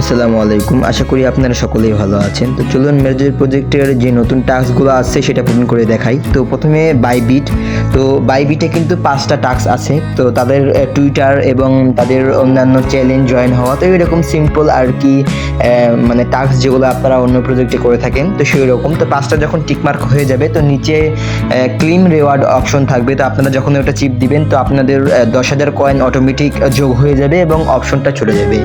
আসসালামু আলাইকুম। আশা করি আপনারা সকলেই ভালো আছেন। তো চলুন মেজর প্রজেক্টের যে নতুন টাস্কগুলো আছে সেটা পূরণ করে দেখাই। তো প্রথমে বাইবিট তো বাইবিটে কিন্তু পাঁচটা টাস্ক আছে। তো তাদের টুইটার এবং তাদের অন্যান্য চ্যালেঞ্জ জয়েন হওয়া। তো এরকম সিম্পল আর কি মানে টাস্ক যেগুলো আপনারা অন্য প্রজেক্টে করে থাকেন, তো সেই রকম। তো পাঁচটা যখন টিকমার্ক হয়ে যাবে, তো নিচে ক্লিম রেওয়ার্ড অপশন থাকবে। তো আপনারা যখন ওটা চিপ দিবেন, তো আপনাদের দশ হাজার কয়েন অটোমেটিক যোগ হয়ে যাবে এবং অপশনটা চলে যাবে।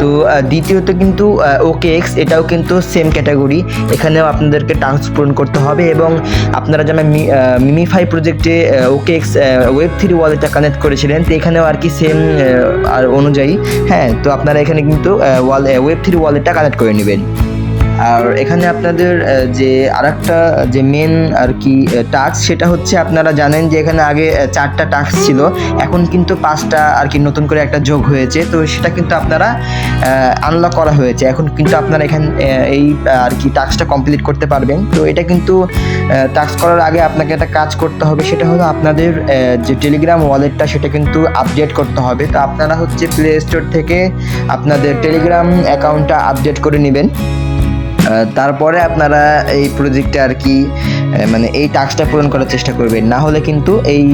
তো দ্বিতীয়ত কিন্তু ওকে এক্স এটাও কিন্তু সেম ক্যাটাগরি এখানেও আপনাদেরকে টাস্ক পূরণ করতে হবে এবং আপনারা যেন মিমিফাই প্রজেক্টে ওকে এক্স ওয়েব থ্রি ওয়ালেটটা কানেক্ট করেছিলেন, তো এখানেও আর কি সেম আর অনুযায়ী হ্যাঁ তো আপনারা এখানে কিন্তু ওয়াল ওয়েব থ্রি ওয়ালেটটা কানেক্ট করে নেবেন। আর এখানে আপনাদের যে আরেকটা, যে মেন আর কি টাস্ক সেটা হচ্ছে আপনারা জানেন যে এখানে আগে চারটা টাস্ক ছিল। এখন কিন্তু পাঁচটা আর কি নতুন করে একটা যোগ হয়েছে। তো সেটা কিন্তু আপনারা আনলক করা হয়েছে। এখন কিন্তু আপনারা এখানে এই আর কি টাস্কটা কমপ্লিট করতে পারবেন। তো এটা কিন্তু টাস্ক করার আগে আপনাকে একটা কাজ করতে হবে। সেটা হলো আপনাদের যে টেলিগ্রাম ওয়ালেটটা সেটা কিন্তু আপডেট করতে হবে। তো আপনারা হচ্ছে প্লে স্টোর থেকে আপনাদের টেলিগ্রাম অ্যাকাউন্টটা আপডেট করে নেবেন। তারপরে আপনারা এই প্রজেক্টে আর কি মানে এই টাস্কটা পূরণ করার চেষ্টা করবেন। না হলে কিন্তু এই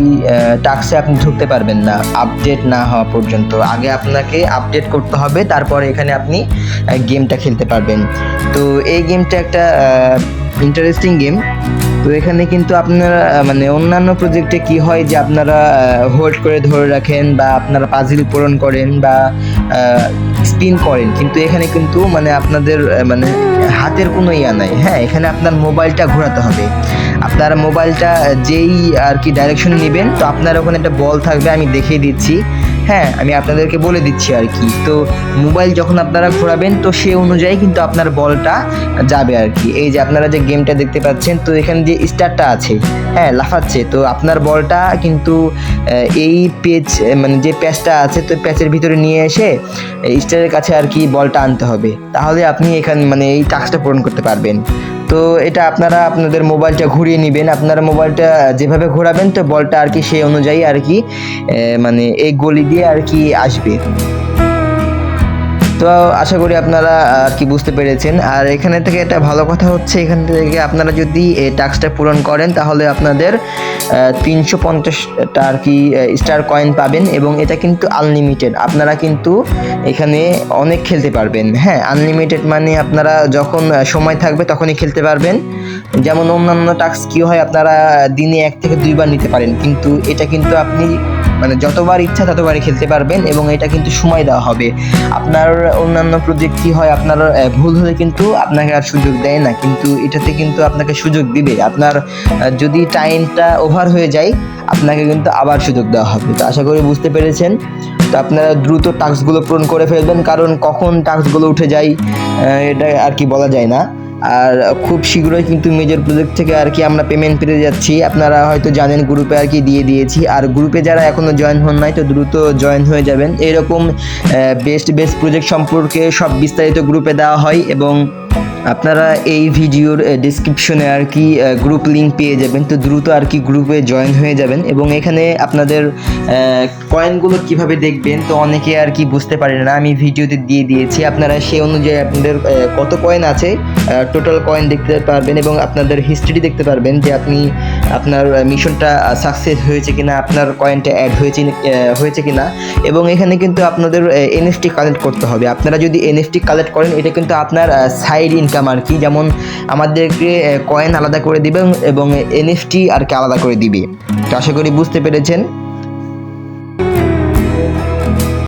টাস্কে আপনি ঢুকতে পারবেন না আপডেট না হওয়া পর্যন্ত। আগে আপনাকে আপডেট করতে হবে, তারপরে এখানে আপনি গেমটা খেলতে পারবেন। তো এই গেমটা একটা ইন্টারেস্টিং গেম তো এখানে কিন্তু আপনারা মানে অন্যান্য প্রজেক্টে কি হয় যে আপনারা হোল্ড করে ধরে রাখেন বা আপনারা পাজিল পূরণ করেন বা স্পিন করেন। কিন্তু এখানে কিন্তু মানে আপনাদের মানে হাতের কোনো ইয়া নাই। হ্যাঁ এখানে আপনার মোবাইলটা ঘোরাতে হবে। আপনার মোবাইলটা যেই আর কি ডাইরেকশনে নেবেন, তো আপনার ওখানে একটা বল থাকবে, আমি দেখিয়ে দিচ্ছি। হ্যাঁ আমি আপনাদেরকে বলে দিচ্ছি আর কি। তো মোবাইল যখন আপনারা ঘোরাবেন, তো সে অনুযায়ী কিন্তু আপনার বলটা যাবে আর কি। এই যে আপনারা যে গেমটা দেখতে পাচ্ছেন, তো এখানে যে স্টারটা আছে হ্যাঁ লাফাচ্ছে। তো আপনার বলটা কিন্তু এই পেজ মানে যে প্যাচটা আছে, তো প্যাচের ভিতরে নিয়ে এসে স্টারের কাছে আর কি বলটা আনতে হবে। তাহলে আপনি এখানে মানে এই টাস্কটা পূরণ করতে পারবেন। তো এটা আপনারা আপনাদের মোবাইলটা ঘুরিয়ে নেবেন। আপনারা মোবাইলটা যেভাবে ঘোরাবেন, তো বলটা আর কি সেই অনুযায়ী আর কি মানে এই গলি দিয়ে আর কি আসবে। তো আশা করি আপনারা আর কি বুঝতে পেরেছেন। আর এখানে থেকে একটা ভালো কথা হচ্ছে, এখান থেকে আপনারা যদি এই টাস্কটা পূরণ করেন, তাহলে আপনাদের তিনশো পঞ্চাশটা আর কি স্টার কয়েন পাবেন এবং এটা কিন্তু আনলিমিটেড আপনারা কিন্তু এখানে অনেক খেলতে পারবেন। হ্যাঁ আনলিমিটেড মানে আপনারা যখন সময় থাকবে তখনই খেলতে পারবেন। যেমন অন্যান্য টাস্ক কী হয়, আপনারা দিনে এক থেকে দুইবার নিতে পারেন। কিন্তু এটা কিন্তু আপনি মানে যতবার ইচ্ছা ততবারই খেলতে পারবেন এবং এটা কিন্তু সময় দেওয়া হবে। আপনার অন্যান্য প্রজেক্ট কি হয়, আপনার ভুল হলে কিন্তু আপনাকে আর সুযোগ দেয় না, কিন্তু এটাতে কিন্তু আপনাকে সুযোগ দিবে। আপনার যদি টাইমটা ওভার হয়ে যায়, আপনাকে কিন্তু আবার সুযোগ দেওয়া হবে। তো আশা করি বুঝতে পেরেছেন। তো আপনারা দ্রুত টাস্কগুলো পূরণ করে ফেলবেন, কারণ কখন টাস্কগুলো উঠে যায় এটা আর কি বলা যায় না। আর খুব শীঘ্রই কিন্তু মেজর প্রজেক্ট থেকে আর কি আমরা পেমেন্ট পেতে যাচ্ছি। আপনারা হয়তো জানেন গ্রুপে আর কি দিয়ে দিয়েছি। আর গ্রুপে যারা এখনও জয়েন হন নাই, তো দ্রুত জয়েন হয়ে যাবেন। এরকম বেস্ট বেস্ট প্রজেক্ট সম্পর্কে সব বিস্তারিত গ্রুপে দেওয়া হয় এবং আপনারা এই ভিডিওর ডিসক্রিপশনে আর কি গ্রুপ লিঙ্ক পেয়ে যাবেন। তো দ্রুত আর কি গ্রুপে জয়েন হয়ে যাবেন এবং এখানে আপনাদের কয়েনগুলো কীভাবে দেখবেন তো অনেকে আর কি বুঝতে পারে না। আমি ভিডিওতে দিয়ে দিয়েছি। আপনারা সেই অনুযায়ী আপনাদের কত কয়েন আছে টোটাল কয়েন দেখতে পারবেন এবং আপনাদের হিস্ট্রি দেখতে পারবেন যে আপনি আপনার মিশনটা সাকসেস হয়েছে কিনা, আপনার কয়েনটা অ্যাড হয়েছে হয়েছে কিনা, এবং এখানে কিন্তু আপনাদের এনএফটি কালেক্ট করতে হবে। আপনারা যদি এনএফটি কালেক্ট করেন, এটা কিন্তু আপনার সাইড ইনকাম আর কি। যেমন আমাদেরকে কয়েন আলাদা করে দিবে এবং এনএফটি আর কি আলাদা করে দিবে। তো আশা করি বুঝতে পেরেছেন।